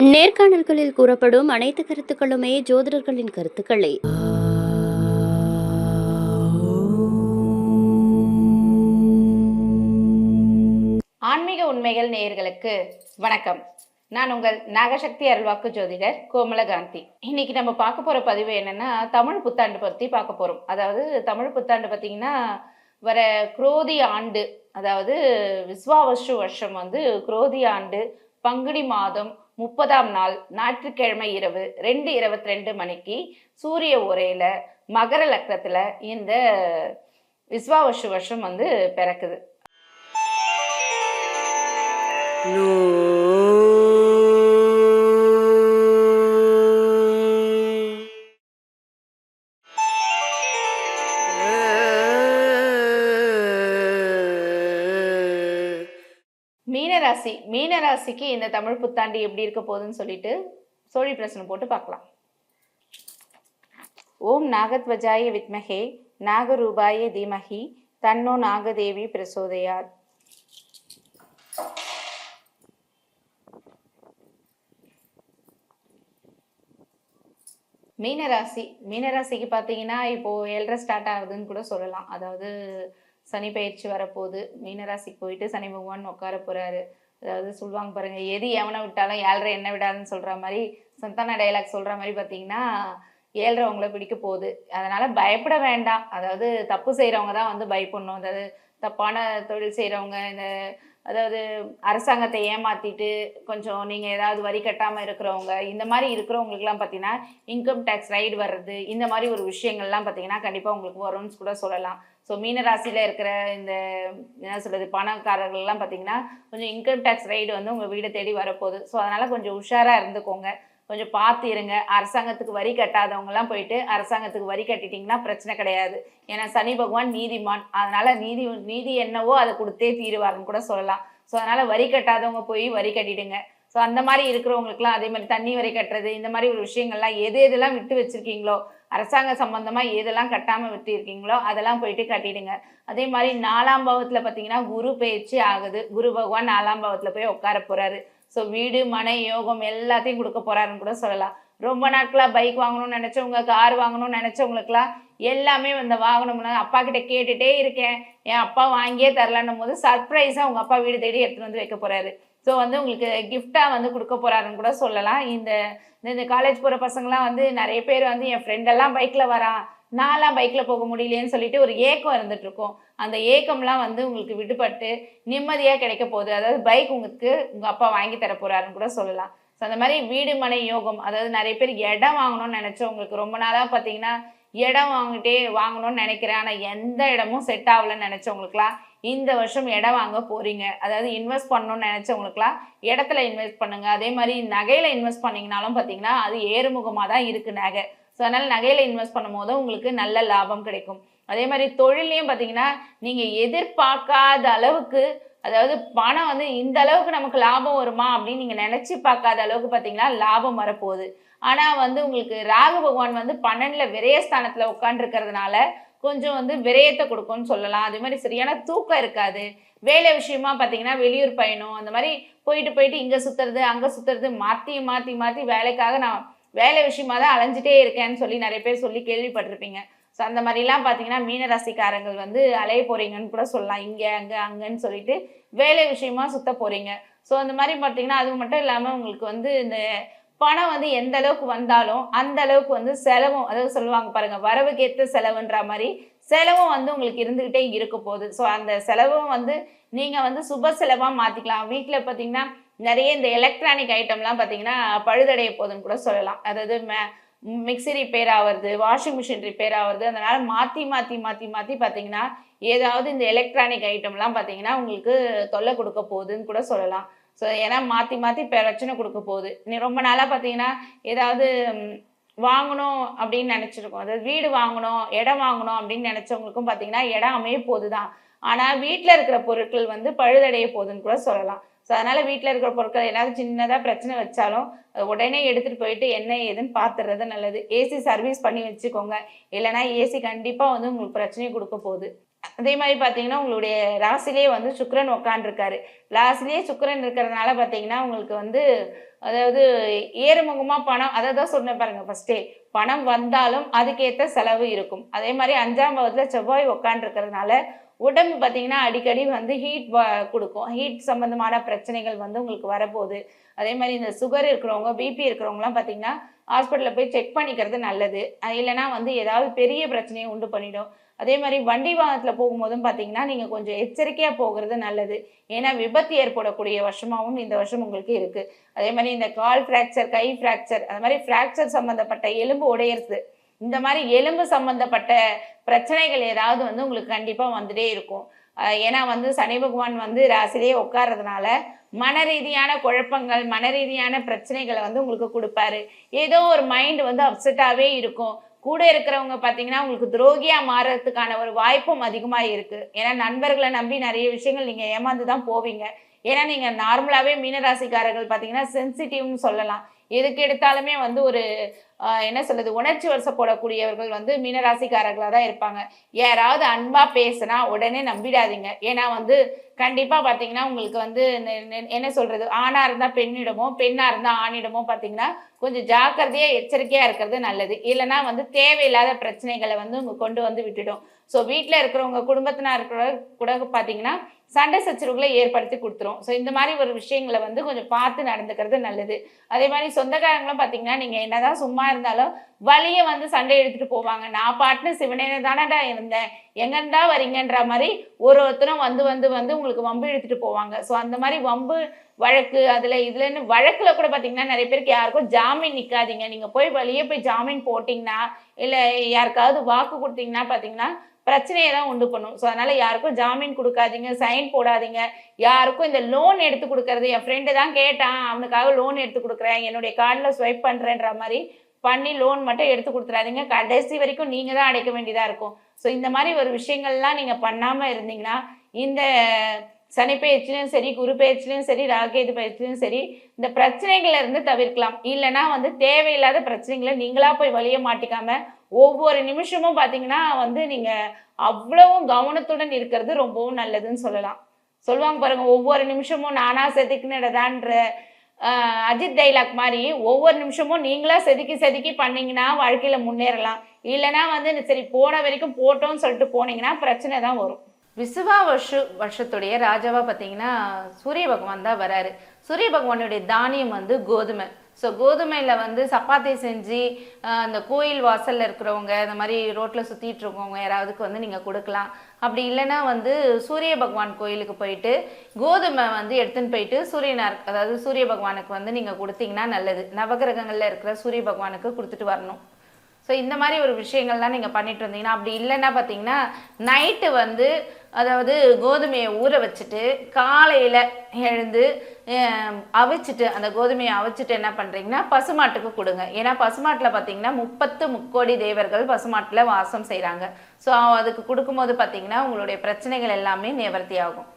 நேர்காணல்களில் கூறப்படும் அனைத்து கருத்துக்களுமே ஜோதிடர்களின் கருத்துக்களே. ஆன்மீக உண்மைகள் நேயர்களுக்கு வணக்கம். நான் உங்கள் நாகசக்தி அருள்வாக்கு ஜோதிடர் கோமலகாந்தி. இன்னைக்கு நம்ம பார்க்க போற பதிவு என்னன்னா தமிழ் புத்தாண்டு பத்தி பார்க்க போறோம். அதாவது தமிழ் புத்தாண்டு பார்த்தீங்கன்னா வர குரோதி ஆண்டு அதாவது விஸ்வாவசு வருஷம் வந்து குரோதி ஆண்டு பங்குனி மாதம் முப்பதாம் நாள் ஞாயிற்றுக்கிழமை இரவு ரெண்டு இருபத்தி ரெண்டு மணிக்கு சூரிய உரையில மகர லக்னத்துல இந்த விஸ்வாவசு வருஷம் வந்து பிறக்குது. மீனராசி மீனராசிக்கு இந்த தமிழ் புத்தாண்டு எப்படி இருக்க போகுதுன்னு சொல்லிட்டு சோழி பிரச்சனை போட்டு பார்க்கலாம். ஓம் நாகத்வஜாய வித்மகே நாகரூபாய தீமகி தன்னோ நாகதேவி பிரசோதையார் மீனராசி மீனராசிக்கு பார்த்தீங்கன்னா இப்போ ஏழரை ஸ்டார்ட் ஆகுதுன்னு கூட சொல்லலாம். அதாவது சனி பயிற்சி வரப்போகுது. மீனராசிக்கு போயிட்டு சனி பகவான் உட்கார போறாரு. அதாவது சொல்லுவாங்க பாருங்க எது எவனை விட்டாலும் ஏழரை என்ன விடாதுன்னு சொல்ற மாதிரி சந்தான டைலாக் சொல்ற மாதிரி பார்த்தீங்கன்னா ஏழரை உங்களை பிடிக்க போகுது. அதனால பயப்பட வேண்டாம். அதாவது தப்பு செய்கிறவங்க தான் வந்து பயப்படணும். அதாவது தப்பான தொழில் செய்கிறவங்க இந்த அதாவது அரசாங்கத்தை ஏமாத்திட்டு கொஞ்சம் நீங்க ஏதாவது வரி கட்டாம இருக்கிறவங்க இந்த மாதிரி இருக்கிறவங்களுக்குலாம் பார்த்தீங்கன்னா இன்கம் டேக்ஸ் ரைடு வர்றது இந்த மாதிரி ஒரு விஷயங்கள்லாம் பார்த்தீங்கன்னா கண்டிப்பா உங்களுக்கு வரும்னு கூட சொல்லலாம். ஸோ மீனராசியில் இருக்கிற இந்த என்ன சொல்கிறது பணக்காரர்கள்லாம் பார்த்தீங்கன்னா கொஞ்சம் இன்கம் டேக்ஸ் ரைடு வந்து உங்கள் வீடை தேடி வரப்போகுது. ஸோ அதனால் கொஞ்சம் உஷாராக இருந்துக்கோங்க. கொஞ்சம் பார்த்து இருங்க. அரசாங்கத்துக்கு வரி கட்டாதவங்கலாம் போயிட்டு அரசாங்கத்துக்கு வரி கட்டிட்டீங்கன்னா பிரச்சனை கிடையாது. ஏன்னா சனி பகவான் நீதிமான். அதனால நீதி நீதி என்னவோ அதை கொடுத்தே தீருவாருன்னு கூட சொல்லலாம். ஸோ அதனால வரி கட்டாதவங்க போய் வரி கட்டிடுங்க. ஸோ அந்த மாதிரி இருக்கிறவங்களுக்குலாம் அதே மாதிரி தண்ணி வரி கட்டுறது இந்த மாதிரி ஒரு விஷயங்கள்லாம் எது எதெல்லாம் விட்டு வச்சிருக்கீங்களோ அரசாங்க சம்பந்தமா எதெல்லாம் கட்டாம விட்டு இருக்கீங்களோ அதெல்லாம் போயிட்டு கட்டிடுங்க. அதே மாதிரி நாலாம் பாவத்துல பாத்தீங்கன்னா குரு பயிற்சி ஆகுது. குரு பகவான் நாலாம் பாவத்துல போய் உட்கார போறாரு. ஸோ வீடு மனை யோகம் எல்லாத்தையும் கொடுக்க போறாருன்னு கூட சொல்லலாம். ரொம்ப நாட்களா பைக் வாங்கணும்னு நினைச்சவங்க கார் வாங்கணும்னு நினைச்சவங்களுக்குலாம் எல்லாமே இந்த வாங்கணும்னு அப்பா கிட்ட கேட்டுட்டே இருக்கேன். என் அப்பா வாங்கியே தரலன்னும் போது சர்ப்ரைஸா உங்க அப்பா வீடு தேடி எடுத்துட்டு வந்து வைக்க போறாரு. ஸோ வந்து உங்களுக்கு கிஃப்டாக வந்து கொடுக்க போகிறாருன்னு கூட சொல்லலாம். இந்த இந்த- இந்த காலேஜ் போகிற பசங்கலாம் வந்து நிறைய பேர் வந்து என் ஃப்ரெண்டெல்லாம் பைக்கில் வரான் நான்லாம் பைக்கில் போக முடியலையேன்னு சொல்லிட்டு ஒரு ஏக்கம் இருந்துகிட்ருக்கோம் அந்த ஏக்கம்லாம் வந்து உங்களுக்கு விடுபட்டு நிம்மதியாக கிடைக்க போகுது. அதாவது பைக் உங்களுக்கு உங்கள் அப்பா வாங்கி தர போகிறாருன்னு கூட சொல்லலாம். ஸோ அந்த மாதிரி வீடு மனை யோகம் அதாவது நிறைய பேர் இடம் வாங்கணும்னு நினைச்சவங்களுக்கு ரொம்ப நாளாக பார்த்தீங்கன்னா இடம் வாங்கிட்டே வாங்கணும்னு நினைக்கிறேன். ஆனால் எந்த இடமும் செட் ஆகலன்னு நினைச்சவங்களுக்குலாம் இந்த வருஷம் இடம் வாங்க போறீங்க. அதாவது இன்வெஸ்ட் பண்ணணும்னு நினைச்சவங்களுக்குலாம் இடத்துல இன்வெஸ்ட் பண்ணுங்க. அதே மாதிரி நகையில இன்வெஸ்ட் பண்ணீங்கனாலும் பார்த்தீங்கன்னா அது ஏறுமுகமாக தான் இருக்கு நகை. ஸோ அதனால நகையில இன்வெஸ்ட் பண்ணும்போது உங்களுக்கு நல்ல லாபம் கிடைக்கும். அதே மாதிரி தொழிலையும் பார்த்தீங்கன்னா நீங்க எதிர்பார்க்காத அளவுக்கு அதாவது பணம் வந்து இந்த அளவுக்கு நமக்கு லாபம் வருமா அப்படின்னு நீங்க நினைச்சு பார்க்காத அளவுக்கு பார்த்தீங்கன்னா லாபம் வரப்போகுது. ஆனா வந்து உங்களுக்கு ராகு பகவான் வந்து பன்னெண்டுல விரயஸ்தானத்துல உட்காந்துருக்கிறதுனால கொஞ்சம் வந்து விரயத்தை கொடுக்கும்னு சொல்லலாம். அதே மாதிரி சரியான தூக்கம் இருக்காது. வேலை விஷயமா பார்த்தீங்கன்னா வெளியூர் பயணம் அந்த மாதிரி போயிட்டு போயிட்டு இங்கே சுற்றுறது அங்கே சுற்றுறது மாற்றி மாற்றி மாற்றி வேலைக்காக நான் வேலை விஷயமா தான் அலைஞ்சிட்டே இருக்கேன்னு சொல்லி நிறைய பேர் சொல்லி கேள்விப்பட்டிருப்பீங்க. ஸோ அந்த மாதிரிலாம் பார்த்தீங்கன்னா மீனராசிக்காரங்கள் வந்து அலைய போறீங்கன்னு கூட சொல்லலாம். இங்கே அங்கே அங்கேன்னு சொல்லிட்டு வேலை விஷயமா சுத்த போறீங்க. ஸோ அந்த மாதிரி பார்த்தீங்கன்னா அது மட்டும் இல்லாமல் உங்களுக்கு வந்து இந்த பணம் வந்து எந்த அளவுக்கு வந்தாலும் அந்த அளவுக்கு வந்து செலவும் அதாவது சொல்லுவாங்க பாருங்க வரவுக்கு ஏற்ற செலவுன்ற மாதிரி செலவும் வந்து உங்களுக்கு இருந்துகிட்டே இருக்க போகுது. ஸோ அந்த செலவும் வந்து நீங்க வந்து சுப செலவா மாத்திக்கலாம். வீட்டில் பார்த்தீங்கன்னா நிறைய இந்த எலக்ட்ரானிக் ஐட்டம்லாம் பார்த்தீங்கன்னா பழுதடைய போகுதுன்னு கூட சொல்லலாம். அதாவது மிக்ஸி ரிப்பேர் ஆகுறது வாஷிங் மிஷின் ரிப்பேர் ஆகுறது அதனால மாற்றி மாற்றி மாற்றி மாற்றி பார்த்தீங்கன்னா ஏதாவது இந்த எலக்ட்ரானிக் ஐட்டம்லாம் பார்த்தீங்கன்னா உங்களுக்கு தொல்லை கொடுக்க போகுதுன்னு கூட சொல்லலாம். ஸோ ஏன்னா மாற்றி மாற்றி பிரச்சனை கொடுக்க போகுது. நீ ரொம்ப நாளாக பார்த்தீங்கன்னா ஏதாவது வாங்கணும் அப்படின்னு நினச்சிருக்கோம். அதாவது வீடு வாங்கணும் இடம் வாங்கணும் அப்படின்னு நினச்சவங்களுக்கும் பார்த்தீங்கன்னா இடம் அமைய போகுது தான் ஆனால் வீட்டில் இருக்கிற பொருட்கள் வந்து பழுதடைய போகுதுன்னு கூட சொல்லலாம். ஸோ அதனால் வீட்டில் இருக்கிற பொருட்கள் ஏதாவது சின்னதாக பிரச்சனை வச்சாலும் உடனே எடுத்துகிட்டு போயிட்டு என்ன ஏதுன்னு பார்த்துறது நல்லது. ஏசி சர்வீஸ் பண்ணி வச்சுக்கோங்க. இல்லைன்னா ஏசி கண்டிப்பாக வந்து உங்களுக்கு பிரச்சனையை கொடுக்க போகுது. அதே மாதிரி பார்த்தீங்கன்னா உங்களுடைய ராசிலேயே வந்து சுக்கரன் உக்காண்டிருக்காரு ராசிலேயே சுக்கரன் இருக்கிறதுனால பார்த்தீங்கன்னா உங்களுக்கு வந்து அதாவது ஏறுமுகமாக பணம் அதை தான் சொன்னேன் பாருங்க ஃபஸ்ட்டே பணம் வந்தாலும் அதுக்கேற்ற செலவு இருக்கும். அதே மாதிரி அஞ்சாம் பாவத்தில் செவ்வாய் உக்காண்டிருக்கிறதுனால உடம்பு பார்த்தீங்கன்னா அடிக்கடி வந்து ஹீட் கொடுக்கும். ஹீட் சம்மந்தமான பிரச்சனைகள் வந்து உங்களுக்கு வரப்போகுது. அதே மாதிரி இந்த சுகர் இருக்கிறவங்க பிபி இருக்கிறவங்களாம் பார்த்தீங்கன்னா ஹாஸ்பிட்டலில் போய் செக் பண்ணிக்கிறது நல்லது. அது இல்லைன்னா வந்து ஏதாவது பெரிய பிரச்சனையை உண்டு பண்ணிடும். அதே மாதிரி வண்டி வாகனத்தில் போகும்போதும் பார்த்தீங்கன்னா நீங்கள் கொஞ்சம் எச்சரிக்கையாக போகிறது நல்லது. ஏன்னா விபத்து ஏற்படக்கூடிய வருஷமாகவும் இந்த வருஷம் உங்களுக்கு இருக்குது அதே மாதிரி இந்த கால் ஃப்ராக்சர் கை ஃப்ராக்சர் அது மாதிரி ஃப்ராக்சர் சம்மந்தப்பட்ட எலும்பு உடையிறது இந்த மாதிரி எலும்பு சம்மந்தப்பட்ட பிரச்சனைகள் ஏதாவது வந்து உங்களுக்கு கண்டிப்பாக வந்துட்டே இருக்கும். ஏன்னா வந்து சனி பகவான் வந்து ராசிலேயே உட்கார்றதுனால மன ரீதியான குழப்பங்கள் மன ரீதியான பிரச்சனைகளை வந்து உங்களுக்கு கொடுப்பாரு. ஏதோ ஒரு மைண்ட் வந்து அப்செட்டாகவே இருக்கும். கூட இருக்கிறவங்க பார்த்தீங்கன்னா உங்களுக்கு துரோகியாக மாறுறதுக்கான ஒரு வாய்ப்பும் அதிகமாக இருக்குது ஏன்னா நண்பர்களை நம்பி நிறைய விஷயங்கள் நீங்கள் ஏமாந்து தான் போவீங்க. ஏன்னா நீங்கள் நார்மலாகவே மீனராசிக்காரர்கள் பார்த்தீங்கன்னா சென்சிட்டிவ்னு சொல்லலாம். எதுக்கு எடுத்தாலுமே வந்து ஒரு என்ன சொல்றது உணர்ச்சி வருஷப்படக்கூடியவர்கள் வந்து மீனராசிக்காரர்களாக தான் இருப்பாங்க. யாராவது அன்பா பேசுனா உடனே நம்பிடாதீங்க. ஏன்னா வந்து கண்டிப்பா பாத்தீங்கன்னா உங்களுக்கு வந்து என்ன சொல்றது ஆணா இருந்தா பெண்ணிடமோ பெண்ணா இருந்தா ஆணிடமோ பாத்தீங்கன்னா கொஞ்சம் ஜாக்கிரதையா எச்சரிக்கையா இருக்கிறது நல்லது. இல்லைன்னா வந்து தேவையில்லாத பிரச்சனைகளை வந்து உங்க கொண்டு வந்து விட்டுடும். ஸோ வீட்டில் இருக்கிறவங்க குடும்பத்தினா இருக்கிற கூட பார்த்தீங்கன்னா சண்டை சச்சரவுகளை ஏற்படுத்தி கொடுத்துரும். ஸோ இந்த மாதிரி ஒரு விஷயங்களை வந்து கொஞ்சம் பார்த்து நடந்துக்கிறது நல்லது. அதே மாதிரி சொந்தக்காரங்களும் பார்த்தீங்கன்னா நீங்கள் என்னதான் சும்மா இருந்தாலும் வழியை வந்து சண்டை எடுத்துட்டு போவாங்க. நான் பாட்டுன்னு சிவனேன தானடா இருந்தேன். எங்கேருந்தா வரீங்கன்ற மாதிரி ஒரு ஒருத்தரும் வந்து வந்து வந்து உங்களுக்கு வம்பு எடுத்துகிட்டு போவாங்க. ஸோ அந்த மாதிரி வம்பு வழக்கு அதில் இதுலன்னு வழக்கில் கூட பார்த்தீங்கன்னா நிறைய பேருக்கு யாருக்கும் ஜாமீன் நிற்காதீங்க நீங்கள் போய் வழியே போய் ஜாமீன் போட்டிங்கன்னா இல்லை யாருக்காவது வாக்கு கொடுத்தீங்கன்னா பார்த்தீங்கன்னா பிரச்சனையை தான் உண்டு பண்ணும். ஸோ அதனால யாருக்கும் ஜாமீன் கொடுக்காதீங்க சைன் போடாதீங்க. யாருக்கும் இந்த லோன் எடுத்து கொடுக்கறது என் ஃப்ரெண்டு தான் கேட்டான் அவனுக்காக லோன் எடுத்து கொடுக்குறேன் என்னுடைய கார்டில் ஸ்வைப் பண்ணுறேன்ற மாதிரி பண்ணி லோன் மட்டும் எடுத்து கொடுத்துறாதீங்க. கடைசி வரைக்கும் நீங்கள் தான் அடைக்க வேண்டியதாக இருக்கும். ஸோ இந்த மாதிரி ஒரு விஷயங்கள்லாம் நீங்கள் பண்ணாமல் இருந்தீங்கன்னா இந்த சனி பயிற்சிலையும் சரி குரு பயிற்சிலையும் சரி ராகேது பயிற்சிலையும் சரி இந்த பிரச்சனைகள்ல இருந்து தவிர்க்கலாம். இல்லைன்னா வந்து தேவையில்லாத பிரச்சனைகளை நீங்களா போய் வழிய மாட்டிக்காம ஒவ்வொரு நிமிஷமும் பார்த்தீங்கன்னா வந்து நீங்கள் அவ்வளவும் கவனத்துடன் இருக்கிறது ரொம்பவும் நல்லதுன்னு சொல்லலாம். சொல்லுவாங்க பாருங்க ஒவ்வொரு நிமிஷமும் நானா செதுக்குனதான்ற அஜித் டைலாக் மாதிரி ஒவ்வொரு நிமிஷமும் நீங்களா செதுக்கி செதுக்கி பண்ணீங்கன்னா வாழ்க்கையில் முன்னேறலாம். இல்லைன்னா வந்து சரி போன வரைக்கும் போட்டோம்னு சொல்லிட்டு போனீங்கன்னா பிரச்சனை தான் வரும். விசுவா வருஷ வருஷத்துடைய ராஜாவாக பார்த்தீங்கன்னா சூரிய பகவான் தான் வராரு. சூரிய பகவானுடைய தானியம் வந்து கோதுமை. ஸோ கோதுமையில் வந்து சப்பாத்தி செஞ்சு அந்த கோயில் வாசலில் இருக்கிறவங்க இந்த மாதிரி ரோட்டில் சுற்றிட்டு இருக்கவங்க யாராவதுக்கு வந்து நீங்கள் கொடுக்கலாம். அப்படி இல்லைன்னா வந்து சூரிய பகவான் கோயிலுக்கு போயிட்டு கோதுமை வந்து எடுத்துன்னு போயிட்டு சூரியனார் அதாவது சூரிய பகவானுக்கு வந்து நீங்கள் கொடுத்தீங்கன்னா நல்லது. நவகிரகங்களில் இருக்கிற சூரிய பகவானுக்கு கொடுத்துட்டு வரணும். ஸோ இந்த மாதிரி ஒரு விஷயங்கள்லாம் நீங்கள் பண்ணிட்டு வந்தீங்கன்னா அப்படி இல்லைன்னா பார்த்தீங்கன்னா நைட்டு வந்து அதாவது கோதுமையை ஊற வச்சுட்டு காலையில் எழுந்து அவிச்சிட்டு அந்த கோதுமையை அவிச்சிட்டு என்ன பண்ணுறீங்கன்னா பசுமாட்டுக்கு கொடுங்க. ஏன்னா பசுமாட்டில் பார்த்தீங்கன்னா முப்பத்து முக்கோடி தேவர்கள் பசுமாட்டில் வாசம் செய்கிறாங்க ஸோ அதுக்கு கொடுக்கும்போது பார்த்தீங்கன்னா உங்களுடைய பிரச்சனைகள் எல்லாமே நிவர்த்தி ஆகும்.